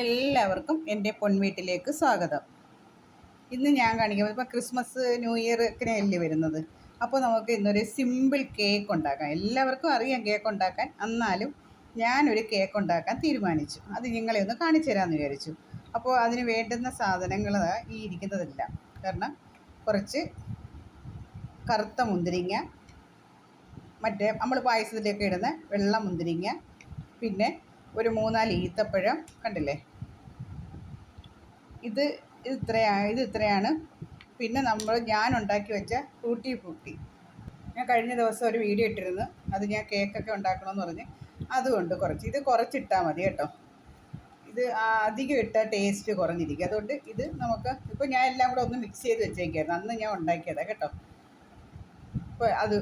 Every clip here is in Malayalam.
എല്ലാവർക്കും എന്റെ പൊൻവീട്ടിലേക്ക് സ്വാഗതം. ഇന്ന് ഞാൻ കാണിക്കുന്നത് ഇപ്പോൾ ക്രിസ്മസ് ന്യൂ ഒക്കെ അല്ലേ വരുന്നത്. അപ്പോൾ നമുക്ക് ഇന്നൊരു സിമ്പിൾ കേക്ക് ഉണ്ടാക്കാം. എല്ലാവർക്കും അറിയാം കേക്ക് ഉണ്ടാക്കാൻ. എന്നാലും ഞാനൊരു കേക്ക് ഉണ്ടാക്കാൻ തീരുമാനിച്ചു. അത് നിങ്ങളെ ഒന്ന് കാണിച്ചു തരാമെന്ന് വിചാരിച്ചു. അപ്പോൾ അതിന് വേണ്ടുന്ന സാധനങ്ങൾ ഈ ഇരിക്കുന്നതല്ല. കാരണം കുറച്ച് കറുത്ത മുന്തിരിങ്ങ മറ്റേ നമ്മൾ പായസത്തിലേക്ക് ഇടുന്ന വെള്ള മുന്തിരിങ്ങ പിന്നെ ഒരു മൂന്നാൽ ഈത്തപ്പഴം കണ്ടില്ലേ? ഇത് ഇത് ഇത്രയാണ് ഇത് ഇത്രയാണ്. പിന്നെ നമ്മൾ ഞാൻ ഉണ്ടാക്കി വെച്ച ഫ്രൂട്ടി ഫ്രൂട്ടി ഞാൻ കഴിഞ്ഞ ദിവസം ഒരു വീഡിയോ ഇട്ടിരുന്നു. അത് ഞാൻ കേക്കൊക്കെ ഉണ്ടാക്കണമെന്ന് പറഞ്ഞ്. അതുകൊണ്ട് കുറച്ച്. ഇത് കുറച്ചിട്ടാൽ മതി കേട്ടോ. ഇത് അധികം ഇട്ടാൽ ടേസ്റ്റ് കുറഞ്ഞിരിക്കും. അതുകൊണ്ട് ഇത് നമുക്ക് ഇപ്പോൾ ഞാൻ എല്ലാം കൂടെ ഒന്ന് മിക്സ് ചെയ്ത് വെച്ചേക്കായിരുന്നു. അന്ന് ഞാൻ ഉണ്ടാക്കിയതാണ് കേട്ടോ. അപ്പോൾ അത്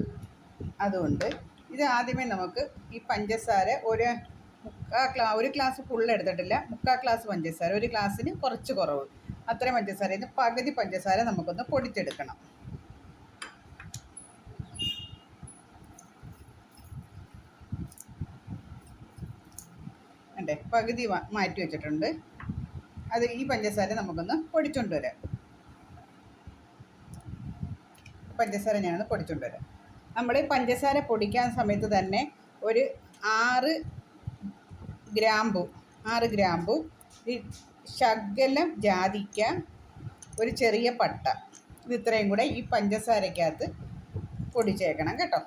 അതുകൊണ്ട് ഇത് ആദ്യമേ നമുക്ക് ഈ പഞ്ചസാര ഒരു ഒരു ക്ലാസ് ഫുൾ എടുത്തിട്ടില്ല. മുക്കാ ക്ലാസ് പഞ്ചസാര. ഒരു ക്ലാസ്സിന് കുറച്ച് കുറവ്. അത്രയും പഞ്ചസാര. ഇത് പകുതി പഞ്ചസാര നമുക്കൊന്ന് പൊടിച്ചെടുക്കണം. അല്ലേ പകുതി മാറ്റി വെച്ചിട്ടുണ്ട്. അത് ഈ പഞ്ചസാര നമുക്കൊന്ന് പൊടിച്ചുകൊണ്ട് വരാം. പഞ്ചസാര ഞാനൊന്ന് പൊടിച്ചുകൊണ്ട് വരാം. നമ്മൾ പഞ്ചസാര പൊടിക്കാൻ സമയത്ത് തന്നെ ഒരു ആറ് ഗ്രാമ്പു. ആറ് ഗ്രാമ്പു. ശകലം ജാതിക്ക ഒരു ചെറിയ പട്ട. ഇത് ഇത്രയും കൂടെ ഈ പഞ്ചസാരക്കകത്ത് പൊടിച്ചേക്കണം കേട്ടോ.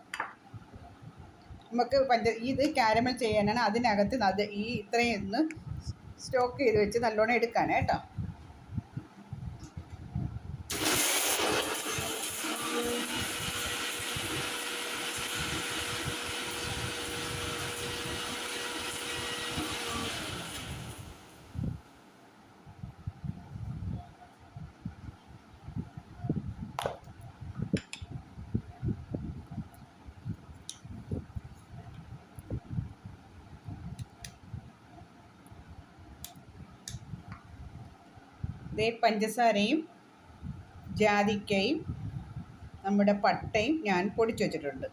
നമുക്ക് പഞ്ച ഇത് കാരമൽ ചെയ്യാനാണ് അതിനകത്ത് അത് ഈ ഇത്രയും ഒന്ന് സ്റ്റോക്ക് ചെയ്ത് വെച്ച് നല്ലോണം എടുക്കാനാണ് കേട്ടോ. ഇതേ പഞ്ചസാരയും ജാതിക്കയും നമ്മുടെ പട്ടയും ഞാൻ പൊടിച്ചു വച്ചിട്ടുണ്ട്.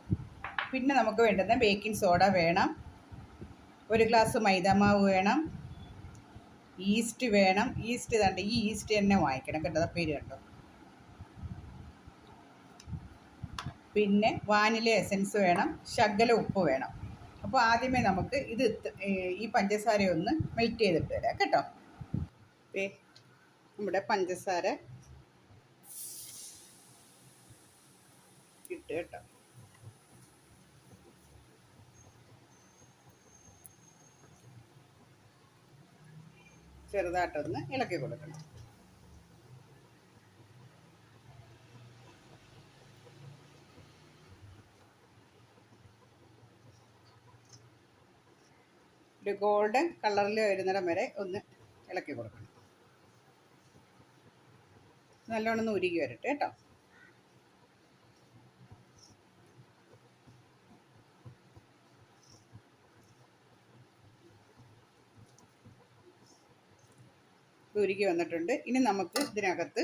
പിന്നെ നമുക്ക് വേണ്ടുന്ന ബേക്കിംഗ് സോഡ വേണം. ഒരു ഗ്ലാസ് മൈദാമാവ് വേണം. ഈസ്റ്റ് വേണം. ഈസ്റ്റ് തണ്ട് ഈ ഈസ്റ്റ് തന്നെ വാങ്ങിക്കണം കേട്ടോ പേര് കേട്ടോ പിന്നെ വാനില എസൻസ് വേണം. ശകല ഉപ്പ് വേണം. അപ്പോൾ ആദ്യമേ നമുക്ക് ഇത് ഈ പഞ്ചസാര ഒന്ന് മെൽറ്റ് ചെയ്തിട്ട് തരാം കേട്ടോ. ദേ നമ്മുടെ പഞ്ചസാര ഇട്ട് കേട്ടോ. ചെറുതായിട്ടൊന്ന് ഇളക്കി കൊടുക്കണം. ഒരു ഗോൾഡൻ കളറിൽ വരുന്നിടം വരെ ഒന്ന് ഇളക്കി കൊടുക്കണം. നല്ലോണം ഉരുകി വരട്ടെ കേട്ടോ. ഉരുകി വന്നിട്ടുണ്ട്. ഇനി നമുക്ക് ഇതിനകത്ത്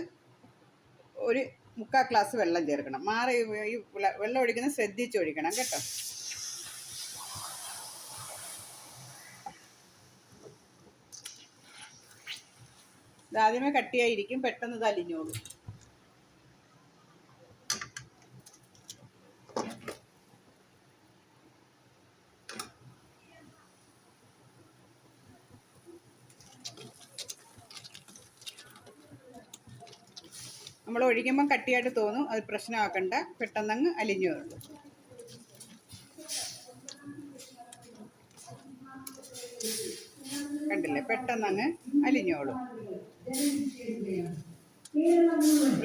ഒരു മുക്കാൽ ഗ്ലാസ് വെള്ളം ചേർക്കണം. മാറി ഈ വെള്ളം ഒഴിക്കുന്നത് ശ്രദ്ധിച്ച് ഒഴിക്കണം കേട്ടോ. ഇത് ആദ്യമേ കട്ടിയായിരിക്കും പെട്ടെന്ന് ഇത് അലിഞ്ഞോളും. നമ്മൾ ഒഴിക്കുമ്പം കട്ടിയായിട്ട് തോന്നും അത് പ്രശ്നമാക്കണ്ട. പെട്ടെന്നങ്ങ് അലിഞ്ഞു വരുള്ളൂ കണ്ടില്ലേ? പെട്ടെന്നങ്ങ് അലിഞ്ഞോളും.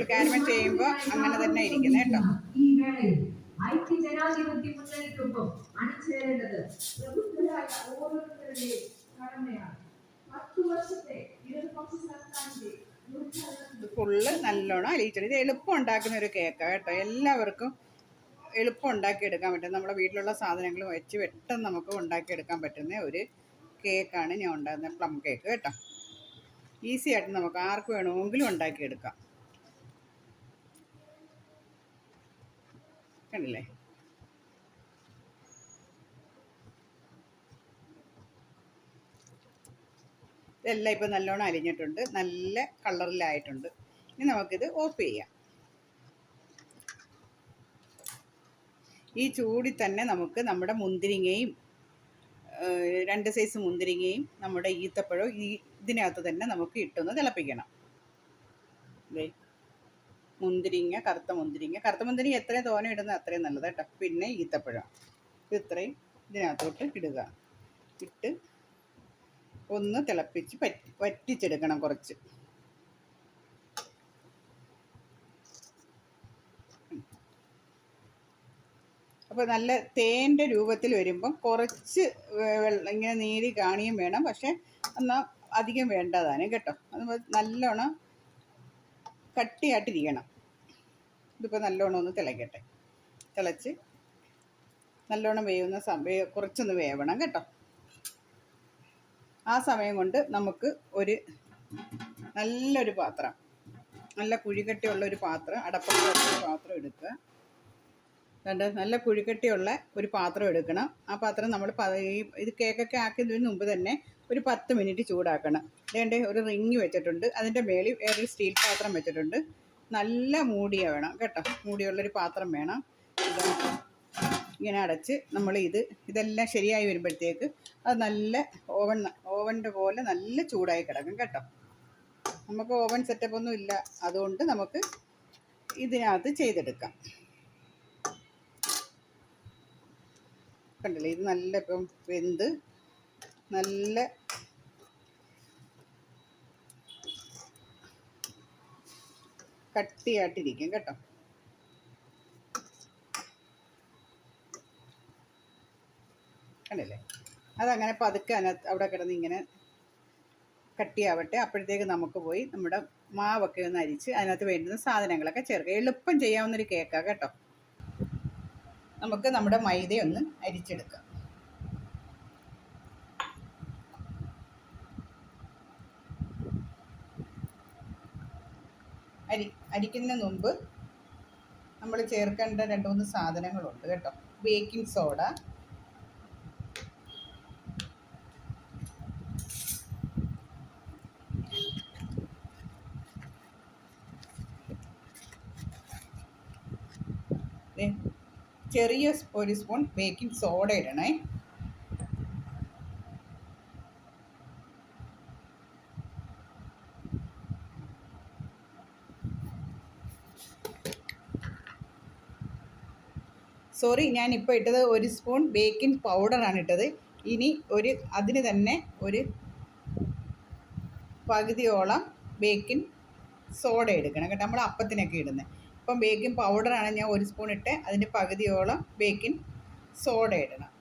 കാരമൽ ചെയ്യുമ്പോൾ അങ്ങനെ തന്നെ ഇരിക്കുന്നത് കേട്ടോ. മുന്നണിക്കൊപ്പം അണിചേരേണ്ടത് പ്രബുദ്ധരായ ഓരോരുത്തരുടെയും കടമയാണ്. പത്തു വർഷത്തെ ഇടതുപക്ഷ സർക്കാരിന്റെ ഫുള്ള് നല്ലോണം അലിയിച്ചിട്ട് ഇത് എളുപ്പം ഉണ്ടാക്കുന്ന ഒരു കേക്കാണ് കേട്ടോ. എല്ലാവർക്കും എളുപ്പം ഉണ്ടാക്കിയെടുക്കാൻ പറ്റും. നമ്മുടെ വീട്ടിലുള്ള സാധനങ്ങൾ വെച്ച് പെട്ടെന്ന് നമുക്ക് ഉണ്ടാക്കിയെടുക്കാൻ പറ്റുന്ന ഒരു കേക്കാണ് ഞാൻ ഉണ്ടാകുന്ന പ്ലം കേക്ക് കേട്ടോ. ഈസി ആയിട്ട് നമുക്ക് ആർക്ക് വേണമെങ്കിലും ഉണ്ടാക്കിയെടുക്കാം. കണ്ടില്ലേ? ഇതെല്ലാം ഇപ്പോൾ നല്ലോണം അലിഞ്ഞിട്ടുണ്ട് നല്ല കളറിലായിട്ടുണ്ട്. ഇനി നമുക്കിത് ഓഫ് ചെയ്യാം. ഈ ചൂടി തന്നെ നമുക്ക് നമ്മുടെ മുന്തിരിങ്ങയും രണ്ട് സൈസ് മുന്തിരിങ്ങയും നമ്മുടെ ഈത്തപ്പഴവും ഈ ഇതിനകത്ത് തന്നെ നമുക്ക് ഇട്ടൊന്ന് തിളപ്പിക്കണം. മുന്തിരിങ്ങ കറുത്ത മുന്തിരിങ്ങ. കറുത്ത മുന്തിരിങ്ങ എത്രയും തോന ഇടുന്ന അത്രയും നല്ലത് കേട്ടോ. പിന്നെ ഈത്തപ്പഴം. ഇത് ഇത്രയും ഇതിനകത്തോട്ട് ഇടുക. ഇട്ട് ഒന്ന് തിളപ്പിച്ച് പറ്റി വറ്റിച്ചെടുക്കണം കുറച്ച്. അപ്പോൾ നല്ല തേന്റെ രൂപത്തിൽ വരുമ്പം കുറച്ച് വെള്ളം ഇങ്ങനെ നീരി കാണിയും വേണം. പക്ഷേ എന്നാൽ അധികം വേണ്ടതാണ് കേട്ടോ. അത് നല്ലോണം കട്ടിയായിട്ടിരിക്കണം. ഇതിപ്പോൾ നല്ലോണം ഒന്ന് തിളയ്ക്കട്ടെ തിളച്ച് നല്ലോണം വേവുന്ന സമയം കുറച്ചൊന്ന് വേവണം കേട്ടോ. ആ സമയം കൊണ്ട് നമുക്ക് ഒരു നല്ലൊരു പാത്രം നല്ല കുഴികട്ടിയുള്ള ഒരു പാത്രം അടപ്പുള്ള പാത്രം എടുക്കുക. കണ്ട് നല്ല കുഴിക്കട്ടിയുള്ള ഒരു പാത്രം എടുക്കണം. ആ പാത്രം നമ്മൾ ഈ ഇത് കേക്കൊക്കെ ആക്കുന്നതിന് മുമ്പ് തന്നെ ഒരു പത്ത് മിനിറ്റ് ചൂടാക്കണം. അതേണ്ടേ ഒരു റിങ് വെച്ചിട്ടുണ്ട്. അതിന്റെ മേളിൽ വേറൊരു സ്റ്റീൽ പാത്രം വെച്ചിട്ടുണ്ട്. നല്ല മൂടിയ വേണം കേട്ടോ. മൂടിയുള്ളൊരു പാത്രം വേണം. ഇങ്ങനെ അടച്ച് നമ്മൾ ഇത് ഇതെല്ലാം ശരിയായി വരുമ്പോഴത്തേക്ക് അത് നല്ല ഓവൻ ഓവന്റെ പോലെ നല്ല ചൂടായി കിടക്കും കേട്ടോ. നമുക്ക് ഓവൻ സെറ്റപ്പ് ഒന്നും ഇല്ല. അതുകൊണ്ട് നമുക്ക് ഇതിനകത്ത് ചെയ്തെടുക്കാം. കണ്ടില്ലേ? ഇത് നല്ല ഇപ്പം വെന്ത് നല്ല കട്ടിയായിട്ടിരിക്കും കേട്ടോ. കണ്ടില്ലേ? അതങ്ങനെ പതുക്കെ അതിനകത്ത് അവിടെ കിടന്ന് ഇങ്ങനെ കട്ടിയാവട്ടെ. അപ്പോഴത്തേക്ക് നമുക്ക് പോയി നമ്മുടെ മാവൊക്കെ ഒന്ന് അരിച്ച് അതിനകത്ത് വേണ്ടുന്ന സാധനങ്ങളൊക്കെ ചേർക്കുക എളുപ്പം ചെയ്യാവുന്നൊരു കേക്കാണ് കേട്ടോ. നമുക്ക് നമ്മുടെ മൈദയൊന്ന് അരിച്ചെടുക്കാം. അരി അരിക്കുന്നതിന് മുമ്പ് നമ്മൾ ചേർക്കേണ്ട രണ്ട് മൂന്ന് സാധനങ്ങളുണ്ട് കേട്ടോ. ബേക്കിംഗ് സോഡ ചെറിയ ഒരു സ്പൂൺ ബേക്കിംഗ് സോഡ ഇടണേ. സോറി ഞാൻ ഇപ്പോൾ ഇട്ടത് ഒരു സ്പൂൺ ബേക്കിംഗ് പൗഡറാണ് ഇട്ടത്. ഇനി ഒരു അതിന് തന്നെ ഒരു പകുതിയോളം ബേക്കിംഗ് സോഡ എടുക്കണം കേട്ടോ. നമ്മൾ അപ്പത്തിനൊക്കെ ഇടുന്നത് ഇപ്പം ബേക്കിംഗ് പൗഡറാണ് ഞാൻ ഒരു സ്പൂൺ ഇട്ട് അതിന്റെ പകുതിയോളം ബേക്കിംഗ് സോഡ ഇടണം.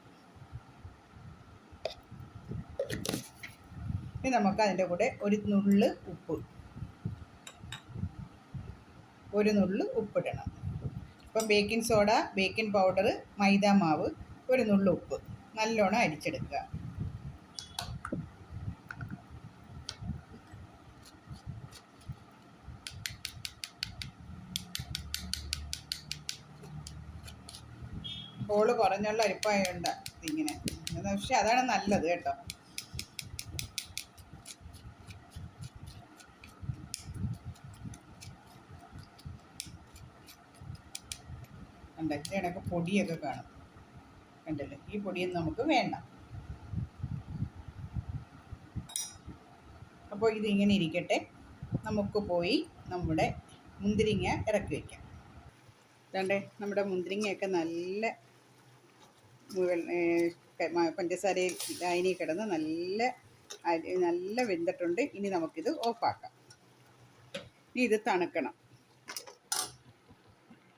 ഇനി നമുക്ക് അതിന്റെ കൂടെ ഒരു നുള്ള് ഉപ്പ് ഒരു നുള്ള് ഉപ്പിടണം ഇപ്പം baking soda baking powder maida മാവ് ഒരു നുള്ളു ഉപ്പ്. നല്ലോണം അരിച്ചെടുക്കുക. ഹോൾ കുറഞ്ഞുള്ള അരിപ്പായുണ്ട് ഇങ്ങനെ പക്ഷെ അതാണ് നല്ലത് കേട്ടോ. കണ്ട ഇതിനൊക്കെ പൊടിയൊക്കെ കാണും. കണ്ടല്ലോ ഈ പൊടിയൊന്നും നമുക്ക് വേണ്ട. അപ്പോൾ ഇതിങ്ങനെ ഇരിക്കട്ടെ. നമുക്ക് പോയി നമ്മുടെ മുന്തിരിങ്ങ ഇറക്കി വയ്ക്കാം കണ്ടേ നമ്മുടെ മുന്തിരിങ്ങയൊക്കെ നല്ല പഞ്ചസാരയിൽ ലൈനി കിടന്ന് നല്ല നല്ല വെന്തിട്ടുണ്ട്. ഇനി നമുക്കിത് ഓഫാക്കാം. ഇനി ഇത് തണുക്കണം.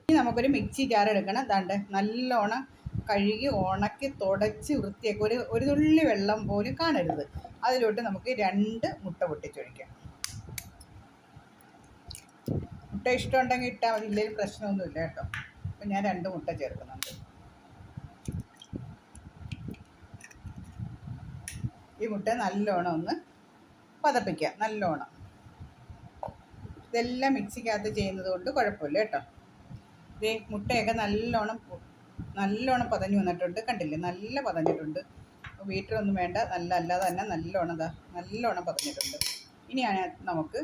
ഇനി നമുക്കൊരു മിക്സി ജാർ എടുക്കണം. ദാണ്ട് നല്ലോണം കഴുകി ഉണക്കി തുടച്ച് വൃത്തിയാക്കി ഒരു ഒരു തുള്ളി വെള്ളം പോലും കാണരുത്. അതിലോട്ട് നമുക്ക് രണ്ട് മുട്ട പൊട്ടിച്ചൊഴിക്കാം. മുട്ട ഇഷ്ടമുണ്ടെങ്കിൽ ഇട്ടാൽ മതി. ഇല്ലെങ്കിൽ പ്രശ്നമൊന്നുമില്ല കേട്ടോ. അപ്പം ഞാൻ രണ്ട് മുട്ട ചേർക്കുന്നുണ്ട്. ഈ മുട്ട നല്ലോണം ഒന്ന് പതപ്പിക്കുക നല്ലോണം. ഇതെല്ലാം മിക്സിക്കകത്ത് ചെയ്യുന്നത് കൊണ്ട് കുഴപ്പമില്ല കേട്ടോ. ദേ മുട്ടയൊക്കെ നല്ലോണം നല്ലോണം പതഞ്ഞു വന്നിട്ടുണ്ട്. കണ്ടില്ലേ? നല്ല പതഞ്ഞിട്ടുണ്ട്. വീട്ടിലൊന്നും വേണ്ട. നല്ല അല്ലാതെ തന്നെ നല്ലോണം ഇതാ നല്ലോണം പതഞ്ഞിട്ടുണ്ട്. ഇനിയാണ് നമുക്ക്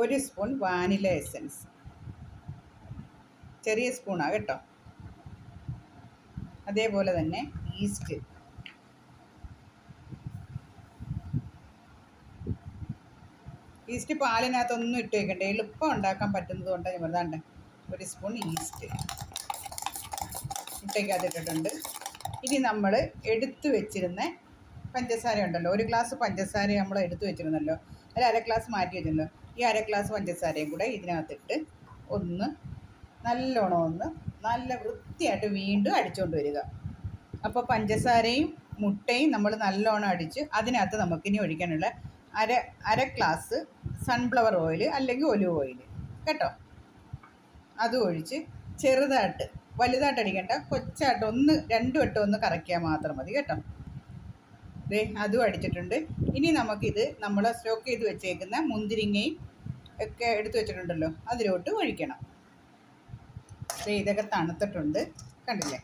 ഒരു സ്പൂൺ വാനില എസൻസ്. ചെറിയ സ്പൂണാണ് കേട്ടോ. അതേപോലെ തന്നെ ഈസ്റ്റ് ഈസ്റ്റ് പാലിനകത്തൊന്നും ഇട്ട് വെക്കണ്ട. എളുപ്പം ഉണ്ടാക്കാൻ പറ്റുന്നത് കൊണ്ട് ഞാൻ പറഞ്ഞാണ്ട് ഒരു സ്പൂൺ ഈസ്റ്റ് മുട്ടയ്ക്കകത്തിട്ടിട്ടുണ്ട് ഇനി നമ്മൾ എടുത്തു വെച്ചിരുന്ന പഞ്ചസാര ഉണ്ടല്ലോ. ഒരു ഗ്ലാസ് പഞ്ചസാര നമ്മൾ എടുത്തു വെച്ചിരുന്നല്ലോ. അല്ല അര ഗ്ലാസ് മാറ്റി വെച്ചിരുന്നല്ലോ. ഈ അര ഗ്ലാസ് പഞ്ചസാരയും കൂടെ ഇതിനകത്തിട്ട് ഒന്ന് നല്ലോണം ഒന്ന് നല്ല വൃത്തിയായിട്ട് വീണ്ടും അടിച്ചുകൊണ്ട് വരിക. അപ്പോൾ പഞ്ചസാരയും മുട്ടയും നമ്മൾ നല്ലോണം അടിച്ച് അതിനകത്ത് നമുക്കിനി ഒഴിക്കാനുള്ള അര അര ഗ്ലാസ് സൺഫ്ലവർ ഓയിൽ അല്ലെങ്കിൽ ഒലിവ് ഓയിൽ കേട്ടോ? അത് ഒഴിച്ച് ചെറുതായിട്ട് വലുതായിട്ട് അടിക്കണ്ട കൊച്ചായിട്ട് ഒന്ന് രണ്ട് വട്ടം ഒന്ന് കറക്കിയാൽ മാത്രം മതി. കേട്ടോ? ദേ അതും അടിച്ചിട്ടുണ്ട്. ഇനി നമുക്കിത് നമ്മൾ സ്റ്റോക്ക് ചെയ്ത് വെച്ചേക്കുന്ന മുന്തിരിങ്ങയും ഒക്കെ എടുത്തു വെച്ചിട്ടുണ്ടല്ലോ അതിലോട്ട് ഒഴിക്കണം. ദേ ഇതൊക്കെ തണുത്തിട്ടുണ്ട്. കണ്ടില്ലേ?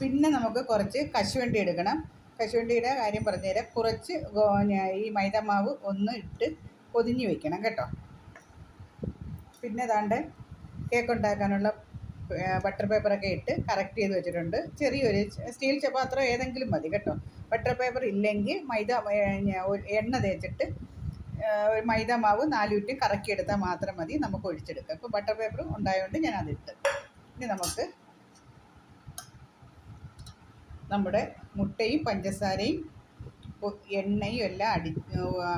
പിന്നെ നമുക്ക് കുറച്ച് കശുവണ്ടി എടുക്കണം. കശുവണ്ടിയുടെ കാര്യം പറഞ്ഞുതരാം. കുറച്ച് ഈ മൈദമാവ് ഒന്ന് ഇട്ട് പൊതിഞ്ഞ് വെക്കണം കേട്ടോ. പിന്നെ താണ്ട് കേക്ക് ഉണ്ടാക്കാനുള്ള ബട്ടർ പേപ്പറൊക്കെ ഇട്ട് കറക്റ്റ് ചെയ്ത് വെച്ചിട്ടുണ്ട്. ചെറിയൊരു സ്റ്റീൽ ചപ്പാത്രം ഏതെങ്കിലും മതി കേട്ടോ. ബട്ടർ പേപ്പർ ഇല്ലെങ്കിൽ മൈദ എണ്ണ തേച്ചിട്ട് ഒരു മൈദ മാവ് നാലുറ്റി കറക്കിയെടുത്താൽ മാത്രം മതി. നമുക്ക് ഒഴിച്ചെടുക്കാം. ഇപ്പോൾ ബട്ടർ പേപ്പർ ഉണ്ടായതുകൊണ്ട് ഞാൻ അതിട്ട് ഇനി നമുക്ക് നമ്മുടെ മുട്ടയും പഞ്ചസാരയും എണ്ണയും എല്ലാം അടി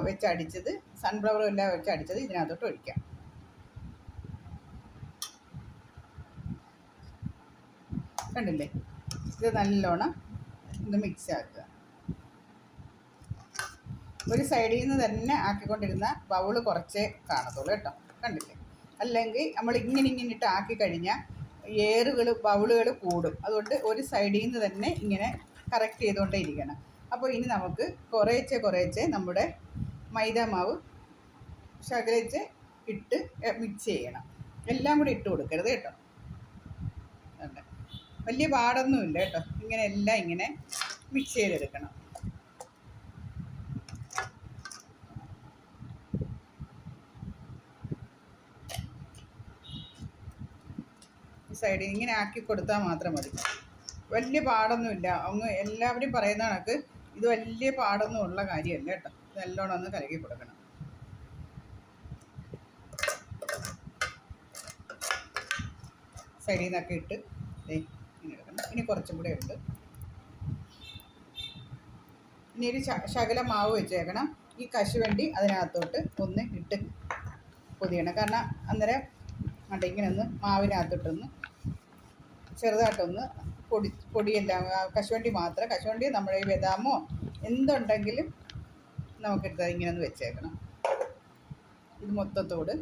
വെച്ചടിച്ചത് സൺഫ്ലവറും എല്ലാം വെച്ചടിച്ചത് ഇതിനകത്തോട്ട് ഒഴിക്കാം. കണ്ടില്ലേ? ഇത് നല്ലോണം ഇത് മിക്സ് ആക്കുക. ഒരു സൈഡിൽ നിന്ന് തന്നെ ആക്കിക്കൊണ്ടിരുന്ന ബൗൾ കുറച്ചേ കാണത്തുള്ളൂ കേട്ടോ. കണ്ടില്ലേ? അല്ലെങ്കിൽ നമ്മൾ ഇങ്ങനെ ഇങ്ങനെ ഇട്ട് ആക്കി കഴിഞ്ഞാൽ ഏറുകൾ ബൗളുകൾ കൂടും. അതുകൊണ്ട് ഒരു സൈഡിൽ നിന്ന് തന്നെ ഇങ്ങനെ കറക്റ്റ് ചെയ്തുകൊണ്ടേ ഇരിക്കണം. അപ്പോൾ ഇനി നമുക്ക് കുറേച്ചെ കുറേച്ചെ നമ്മുടെ മൈദ മാവ് ശകലിച്ച് ഇട്ട് മിക്സ് ചെയ്യണം. എല്ലാം കൂടി ഇട്ട് കൊടുക്കരുത് കേട്ടോ. വലിയ പാടൊന്നുമില്ല കേട്ടോ. ഇങ്ങനെ എല്ലാം ഇങ്ങനെ മിക്സ് ചെയ്തെടുക്കണം. സൈഡിൽ ഇങ്ങനെ ആക്കി കൊടുത്താൽ മാത്രം മതി. വലിയ പാടൊന്നുമില്ല. അങ്ങ് എല്ലാവരും പറയുന്ന കണക്ക് ഇത് വലിയ പാടൊന്നും ഉള്ള കാര്യമല്ല കേട്ടോ. നല്ലോണം ഒന്ന് കലക്കി കൊടുക്കണം. സൈഡിൽ നിന്നൊക്കെ ഇട്ട് എടുക്കണം. ഇനി കുറച്ചും കൂടെ ഉണ്ട്. ഇനി ഒരു ശകല മാവ് വെച്ചേക്കണം. ഈ കശുവണ്ടി അതിനകത്തോട്ട് ഒന്ന് ഇട്ട് പൊതിയണം. കാരണം അന്നേരം ഇങ്ങനെ ഒന്ന് മാവിനകത്തോട്ടൊന്ന് ചെറുതായിട്ടൊന്ന് പൊടി പൊടിയെല്ലാം കശുവണ്ടി മാത്രം കശുവണ്ടി നമ്മുടെ ഈ ബദാമോ എന്തുണ്ടെങ്കിലും നമുക്കെടുത്ത് ഇങ്ങനെ ഒന്ന് വെച്ചേക്കണം. ഇത് മൊത്തത്തോട്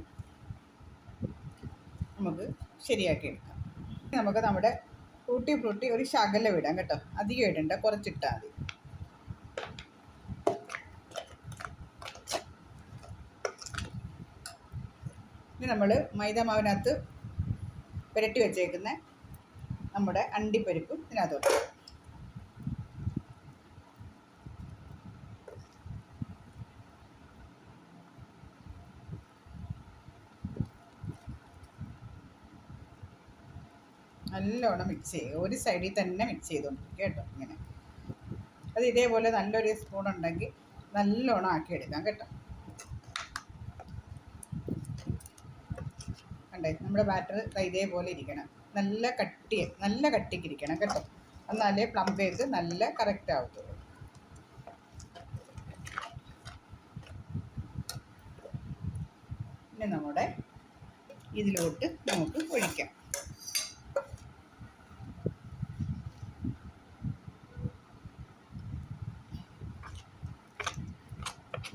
നമുക്ക് ശരിയാക്കി എടുക്കാം നമുക്ക് നമ്മുടെ ഫ്രൂട്ടി ഫ്രൂട്ടി ഒരു ശകലം ഇടാം കേട്ടോ. അധികം ഇടണ്ട കുറച്ചിട്ടാൽ മതി. ഇനി നമ്മൾ മൈദ മാവിനകത്ത് പുരട്ടി വെച്ചേക്കുന്ന നമ്മുടെ അണ്ടിപ്പരിപ്പ് ഇതിനകത്തോട്ട്. നല്ലോണം മിക്സ് ചെയ്യുക ഒരു സൈഡിൽ തന്നെ മിക്സ് ചെയ്തുകൊണ്ടിരിക്കുക കേട്ടോ ഇങ്ങനെ. അത് ഇതേപോലെ നല്ലൊരു സ്പൂൺ ഉണ്ടെങ്കിൽ നല്ലോണം ആക്കി എടുക്കാം കേട്ടോ. കണ്ടേ? നമ്മുടെ ബാറ്റർ ഇതേപോലെ ഇരിക്കണം. നല്ല കട്ടി നല്ല കട്ടിക്ക് ഇരിക്കണം കേട്ടോ. എന്നാലേ പ്ലം കേക്ക് നല്ല കറക്റ്റ് ആവത്തുള്ളൂ. പിന്നെ നമ്മുടെ ഇതിലോട്ട് നമുക്ക് ഒഴിക്കാം.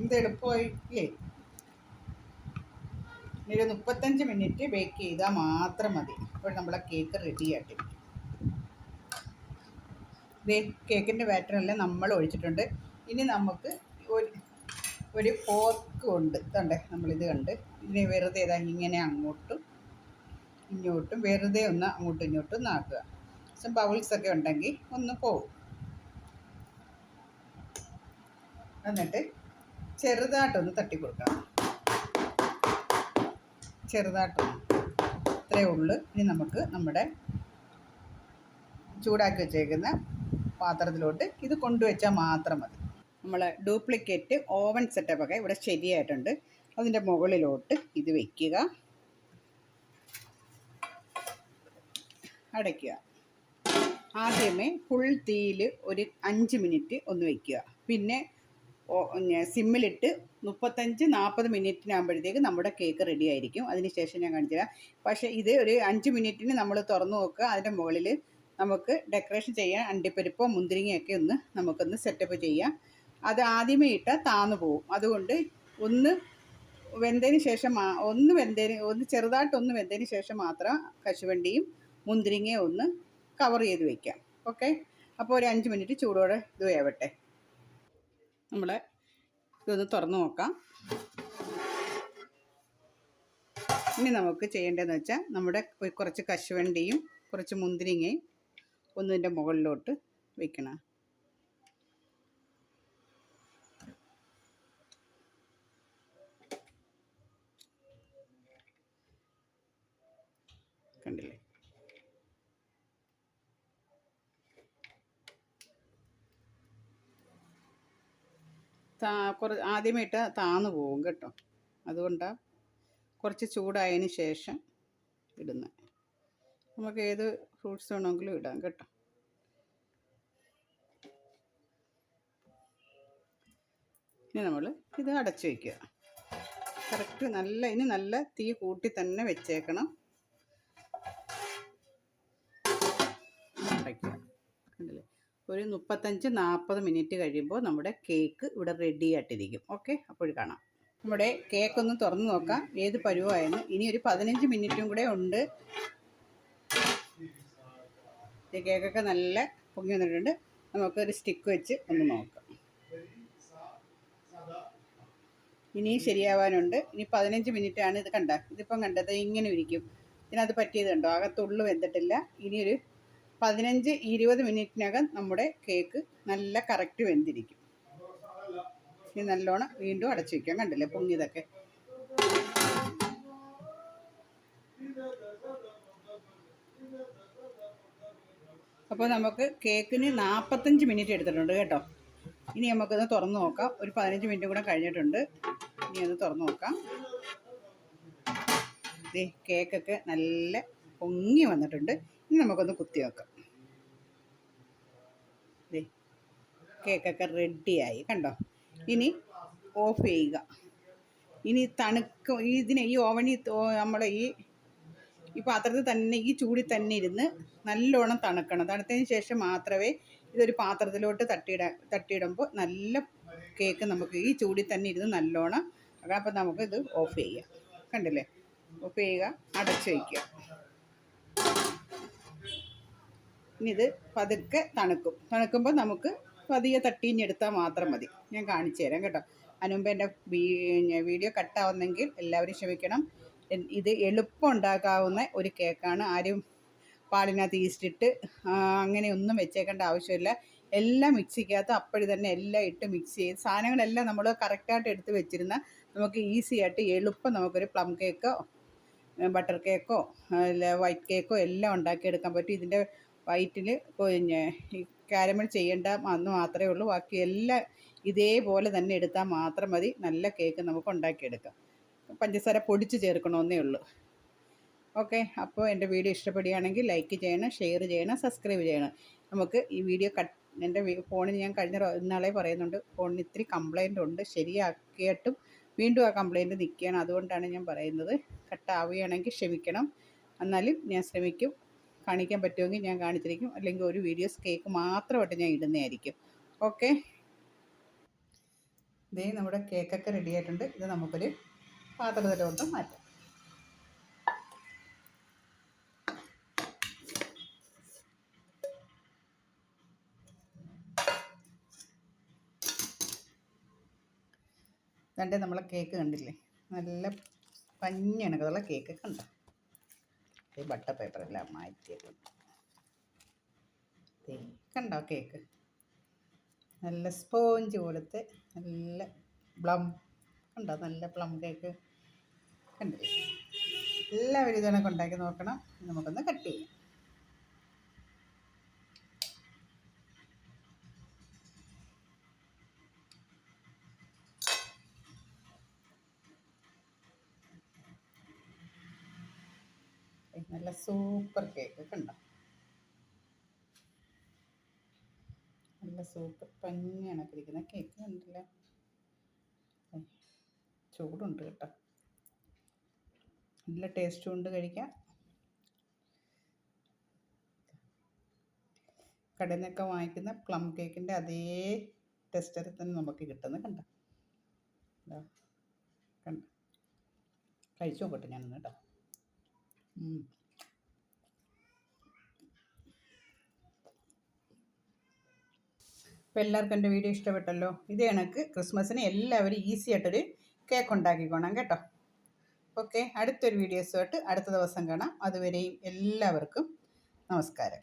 ഇത് എളുപ്പമായി? ഇല്ലേ? ഇനി ഒരു മുപ്പത്തഞ്ച് മിനിറ്റ് ബേക്ക് ചെയ്താൽ മാത്രം മതി. അപ്പോൾ നമ്മളെ കേക്ക് റെഡിയായിട്ട് ഇതേ കേക്കിന്റെ ബാറ്ററെല്ലാം നമ്മൾ ഒഴിച്ചിട്ടുണ്ട്. ഇനി നമുക്ക് ഒരു ഒരു ഫോർക്ക് ഉണ്ട്. ഇതുണ്ടേ നമ്മളിത് കണ്ട്. ഇനി വെറുതെ ഇതാ ഇങ്ങനെ അങ്ങോട്ടും ഇങ്ങോട്ടും വെറുതെ ഒന്ന് അങ്ങോട്ടും ഇങ്ങോട്ടും നാക്കുക. ബൗൾസ് ബൗൾസൊക്കെ ഉണ്ടെങ്കിൽ ഒന്ന് പോവും. എന്നിട്ട് ചെറുതായിട്ടൊന്ന് തട്ടി കൊടുക്കണം ചെറുതായിട്ടൊന്ന് ഇത്രയേ ഉള്ളൂ. ഇനി നമുക്ക് നമ്മുടെ ചൂടാക്കി വെച്ചേക്കുന്ന പാത്രത്തിലോട്ട് ഇത് കൊണ്ടുവച്ചാൽ മാത്രം മതി. നമ്മൾ ഡ്യൂപ്ലിക്കേറ്റ് ഓവൻ സെറ്റപ്പൊക്കെ ഇവിടെ ശരിയായിട്ടുണ്ട്. അതിന്റെ മുകളിലോട്ട് ഇത് വയ്ക്കുക അടയ്ക്കുക. ആദ്യമേ ഫുൾ തീയിൽ ഒരു അഞ്ച് മിനിറ്റ് ഒന്ന് വയ്ക്കുക പിന്നെ സിമ്മിലിട്ട് മുപ്പത്തഞ്ച് നാൽപ്പത് മിനിറ്റിനാകുമ്പോഴത്തേക്ക് നമ്മുടെ കേക്ക് റെഡി ആയിരിക്കും അതിന് ശേഷം ഞാൻ കാണിച്ചു തരാം. പക്ഷേ ഇത് ഒരു അഞ്ച് മിനിറ്റിന് നമ്മൾ തുറന്നു നോക്കുക. അതിന്റെ മുകളിൽ നമുക്ക് ഡെക്കറേഷൻ ചെയ്യാൻ അണ്ടിപ്പരിപ്പോ മുന്തിരിങ്ങയൊക്കെ ഒന്ന് നമുക്കൊന്ന് സെറ്റപ്പ് ചെയ്യാം. അത് ആദ്യമേ ഇട്ടാൽ താന്നു പോകും അതുകൊണ്ട് ഒന്ന് വെന്തതിന് ശേഷം ഒന്ന് വെന്തതിന് ഒന്ന് ചെറുതായിട്ടൊന്ന് വെന്തതിന് ശേഷം മാത്രം കശുവണ്ടിയും മുന്തിരിങ്ങയും ഒന്ന് കവർ ചെയ്ത് വയ്ക്കാം ഓക്കെ? അപ്പോൾ ഒരു അഞ്ച് മിനിറ്റ് ചൂടോടെ ഇത് വേവട്ടെ. നമ്മൾ ഇതൊന്ന് തുറന്നു നോക്കാം. ഇനി നമുക്ക് ചെയ്യേണ്ടതെന്ന് വെച്ചാൽ നമ്മുടെ കുറച്ച് കശുവണ്ടിയും കുറച്ച് മുന്തിരിങ്ങയും ഒന്നിന്റെ മുകളിലോട്ട് വെക്കണം കണ്ടില്ലേ താ കുറ ആദ്യമേ ഇട്ട് താന്നു പോകും കേട്ടോ. അതുകൊണ്ടാണ് കുറച്ച് ചൂടായതിന് ശേഷം ഇടുന്നത് നമുക്ക് ഏത് ഫ്രൂട്ട്സ് വേണമെങ്കിലും ഇടാം കേട്ടോ. ഇനി നമ്മൾ ഇത് അടച്ചു വയ്ക്കുക കറക്റ്റ് നല്ല ഇനി നല്ല തീ കൂട്ടി തന്നെ വെച്ചേക്കണം. അടയ്ക്കുക. കണ്ടില്ലേ? ഒരു മുപ്പത്തഞ്ച് നാൽപ്പത് മിനിറ്റ് കഴിയുമ്പോൾ നമ്മുടെ കേക്ക് ഇവിടെ റെഡി ആയിട്ടിരിക്കും. ഓക്കെ അപ്പോൾ കാണാം. നമ്മുടെ കേക്ക് ഒന്ന് തുറന്ന് നോക്കാം. ഏത് പരുവായിരുന്നു ഇനി ഒരു പതിനഞ്ച് മിനിറ്റും കൂടെ ഉണ്ട്. കേക്കൊക്കെ നല്ല പൊങ്ങി വന്നിട്ടുണ്ട്. നമുക്കൊരു സ്റ്റിക്ക് വെച്ച് ഒന്ന് നോക്കാം. ഇനിയും ശരിയാവാനുണ്ട്. ഇനി പതിനഞ്ച് മിനിറ്റ് ആണ് ഇത് കണ്ട. ഇതിപ്പം കണ്ടത് ഇങ്ങനെ ഇരിക്കും. ഇതിനകത്ത് പറ്റിയത് കണ്ടോ? അകത്തുള്ളു വെന്തിട്ടില്ല. ഇനിയൊരു പതിനഞ്ച് ഇരുപത് മിനിറ്റിനകം നമ്മുടെ കേക്ക് നല്ല കറക്റ്റ് വെന്തിരിക്കും. ഇനി നല്ലോണം വീണ്ടും അടച്ചു വയ്ക്കാം കണ്ടില്ലേ പൊങ്ങിയതൊക്കെ. അപ്പോൾ നമുക്ക് കേക്കിന് നാൽപ്പത്തഞ്ച് മിനിറ്റ് എടുത്തിട്ടുണ്ട് കേട്ടോ. ഇനി നമുക്കൊന്ന് തുറന്ന് നോക്കാം. ഒരു പതിനഞ്ച് മിനിറ്റ് കൂടെ കഴിഞ്ഞിട്ടുണ്ട്. ഇനി ഒന്ന് തുറന്ന് നോക്കാം. കേക്കൊക്കെ നല്ല പൊങ്ങി വന്നിട്ടുണ്ട്. ഇനി നമുക്കൊന്ന് കുത്തി വെക്കാം കേക്കൊക്കെ റെഡിയായി. കണ്ടോ? ഇനി ഓഫ് ചെയ്യുക. ഇനി തണുക്ക ഇതിനെ ഈ ഓവണി നമ്മുടെ ഈ ഈ പാത്രത്തിൽ തന്നെ ഈ ചൂടി തന്നെ ഇരുന്ന് നല്ലോണം തണുക്കണം. തണുത്തതിന് ശേഷം മാത്രമേ ഇതൊരു പാത്രത്തിലോട്ട് തട്ടിയിട തട്ടിയിടുമ്പോൾ നല്ല കേക്ക് നമുക്ക് ഈ ചൂടി തന്നെ ഇരുന്ന് നല്ലോണം അപ്പം നമുക്ക് ഇത് ഓഫ് ചെയ്യാം. കണ്ടില്ലേ? ഓഫ് ചെയ്യുക അടച്ചു വയ്ക്കുക. ഇനി ഇത് പതുക്കെ തണുക്കും. തണുക്കുമ്പോൾ നമുക്ക് പതിയെ തട്ടിഞ്ഞെടുത്താൽ മാത്രം മതി. ഞാൻ കാണിച്ചു തരാം കേട്ടോ. അതിനുമുമ്പ് എന്റെ വീഡിയോ കട്ടാവുന്നെങ്കിൽ എല്ലാവരും ക്ഷമിക്കണം. ഇത് എളുപ്പം ഉണ്ടാക്കാവുന്ന ഒരു കേക്കാണ്. ആരും പാലിനകത്ത് ഈസ്റ്റിട്ട് അങ്ങനെയൊന്നും വെച്ചേക്കേണ്ട ആവശ്യമില്ല. എല്ലാം മിക്സിക്കകത്ത് അപ്പോഴി തന്നെ എല്ലാം ഇട്ട് മിക്സ് ചെയ്ത് സാധനങ്ങളെല്ലാം നമ്മൾ കറക്റ്റായിട്ട് എടുത്ത് വെച്ചിരുന്ന നമുക്ക് ഈസി ആയിട്ട് എളുപ്പം നമുക്കൊരു പ്ലം കേക്കോ ബട്ടർ കേക്കോ വൈറ്റ് കേക്കോ എല്ലാം ഉണ്ടാക്കിയെടുക്കാൻ പറ്റും. ഇതിന്റെ വൈറ്റിൽ പിന്നെ ഈ കാരമൽ ചെയ്യേണ്ട അന്ന് മാത്രമേ ഉള്ളൂ. ബാക്കി എല്ലാം ഇതേപോലെ തന്നെ എടുത്താൽ മാത്രം മതി. നല്ല കേക്ക് നമുക്ക് ഉണ്ടാക്കിയെടുക്കാം. പഞ്ചസാര പൊടിച്ച് ചേർക്കണമെന്നേ ഉള്ളൂ. ഓക്കെ. അപ്പോൾ എന്റെ വീഡിയോ ഇഷ്ടപ്പെടുകയാണെങ്കിൽ ലൈക്ക് ചെയ്യണം ഷെയർ ചെയ്യണം സബ്സ്ക്രൈബ് ചെയ്യണം. നമുക്ക് ഈ വീഡിയോ കട്ട് എന്റെ ഫോണിൽ ഞാൻ കഴിഞ്ഞ ഇന്നാളെ പറയുന്നുണ്ട് ഫോണിന് ഇത്തിരി കംപ്ലൈന്റ് ഉണ്ട്. ശരിയാക്കിയിട്ടും വീണ്ടും ആ കംപ്ലൈന്റ് നിൽക്കുകയാണ്. അതുകൊണ്ടാണ് ഞാൻ പറയുന്നത്. കട്ടാവുകയാണെങ്കിൽ ക്ഷമിക്കണം. എന്നാലും ഞാൻ ശ്രമിക്കും. കാണിക്കാൻ പറ്റുമെങ്കിൽ ഞാൻ കാണിച്ചിരിക്കും. അല്ലെങ്കിൽ ഒരു വീഡിയോസ് കേക്ക് മാത്രമായിട്ട് ഞാൻ ഇടുന്നതായിരിക്കും. ഓക്കെ ഇതേ നമ്മുടെ കേക്കൊക്കെ റെഡി ആയിട്ടുണ്ട്. ഇത് നമുക്കൊരു പാത്രത്തിലോട്ട് മാറ്റാം. കണ്ടേ നമ്മളെ കേക്ക് കണ്ടില്ലേ? നല്ല പഞ്ഞി കണക്കുള്ള കേക്ക് കണ്ടോ ഈ ബട്ടർ പേപ്പറെല്ലാം മാറ്റിയിട്ടുണ്ട് കണ്ടോ കേക്ക് നല്ല സ്പോഞ്ച് കൊടുത്ത് നല്ല പ്ലം കണ്ടോ? നല്ല പ്ലം കേക്ക് കണ്ടില്ലേ എല്ലാവരും ഇതണക്ക് ഉണ്ടാക്കി നോക്കണം. നമുക്കൊന്ന് കട്ട് ചെയ്യാം ദേ, നല്ല സൂപ്പർ കേക്ക് കണ്ടോ നല്ല സൂപ്പർ ഭംഗിയാണ് ഇരിക്കുന്ന കേക്ക് കണ്ടില്ല? ചൂടുണ്ട് കേട്ടോ. നല്ല ടേസ്റ്റും ഉണ്ട് കഴിക്കാം കടയിൽ നിന്നൊക്കെ വാങ്ങിക്കുന്ന പ്ലം കേക്കിന്റെ അതേ ടെസ്റ്ററിൽ തന്നെ നമുക്ക് കിട്ടുന്നത് കണ്ട? കണ്ട? കഴിച്ചു നോക്കട്ടെ ഞാനൊന്ന് കേട്ടോ. അപ്പോൾ എല്ലാവർക്കും എന്റെ വീഡിയോ ഇഷ്ടപ്പെട്ടല്ലോ? ഇത് കണക്ക് ക്രിസ്മസിന് എല്ലാവരും ഈസി ആയിട്ടൊരു കേക്ക് ഉണ്ടാക്കിക്കോണം കേട്ടോ. ഓക്കെ അടുത്തൊരു വീഡിയോസുമായിട്ട് അടുത്ത ദിവസം കാണാം. അതുവരെയും എല്ലാവർക്കും നമസ്കാരം.